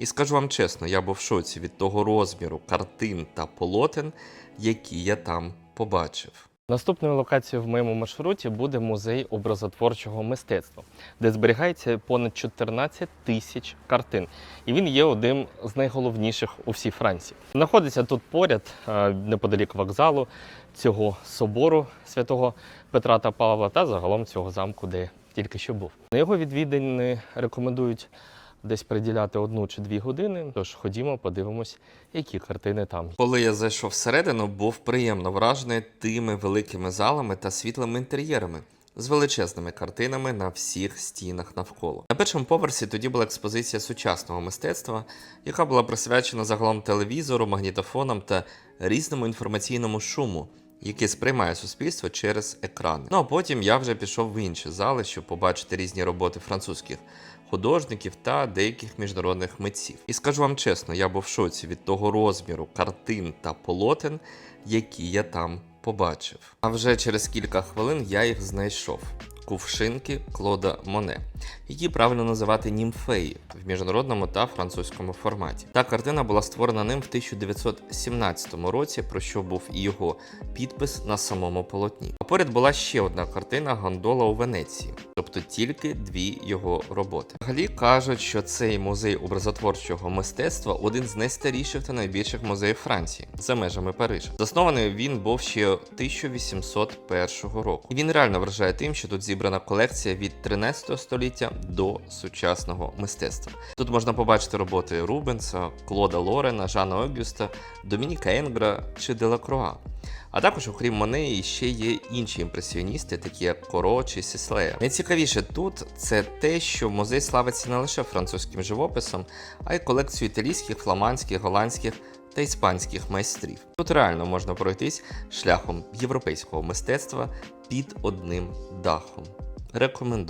І скажу вам чесно, я був в шоці від того розміру картин та полотен, які я там побачив. Наступною локацією в моєму маршруті буде музей образотворчого мистецтва, де зберігається понад 14 тисяч картин. І він є одним з найголовніших у всій Франції. Знаходиться тут поряд, е, неподалік вокзалу, цього собору святого Петра та Павла та загалом цього замку, де тільки що був. На його відвідини рекомендують десь приділяти одну чи дві години. Тож ходімо, подивимось, які картини там. Коли я зайшов всередину, був приємно вражений тими великими залами та світлими інтер'єрами. З величезними картинами на всіх стінах навколо. На першому поверсі тоді була експозиція сучасного мистецтва, яка була присвячена загалом телевізору, магнітофонам та різному інформаційному шуму, який сприймає суспільство через екрани. Ну а потім я вже пішов в інші зали, щоб побачити різні роботи французьких художників та деяких міжнародних митців. І скажу вам чесно, я був в шоці від того розміру картин та полотен, які я там побачив. А вже через кілька хвилин я їх знайшов. Кувшинки Клода Моне, які правильно називати німфеї в міжнародному та французькому форматі. Та картина була створена ним в 1917 році, про що був і його підпис на самому полотні. Поряд була ще одна картина Гондола у Венеції, тобто тільки дві його роботи. Взагалі кажуть, що цей музей образотворчого мистецтва один з найстаріших та найбільших музеїв Франції за межами Парижа. Заснований він був ще 1801 року. І він реально вражає тим, що тут зібрана колекція від 13 століття до сучасного мистецтва. Тут можна побачити роботи Рубенса, Клода Лорена, Жана Огюста, Домініка Енгра чи Делакруа. А також, окрім Моне, ще є інші імпресіоністи, такі як Коро чи Сіслея. Найцікавіше тут це те, що музей славиться не лише французьким живописом, а й колекцією італійських, фламандських, голландських та іспанських майстрів. Тут реально можна пройтись шляхом європейського мистецтва під одним дахом. Рекомендую.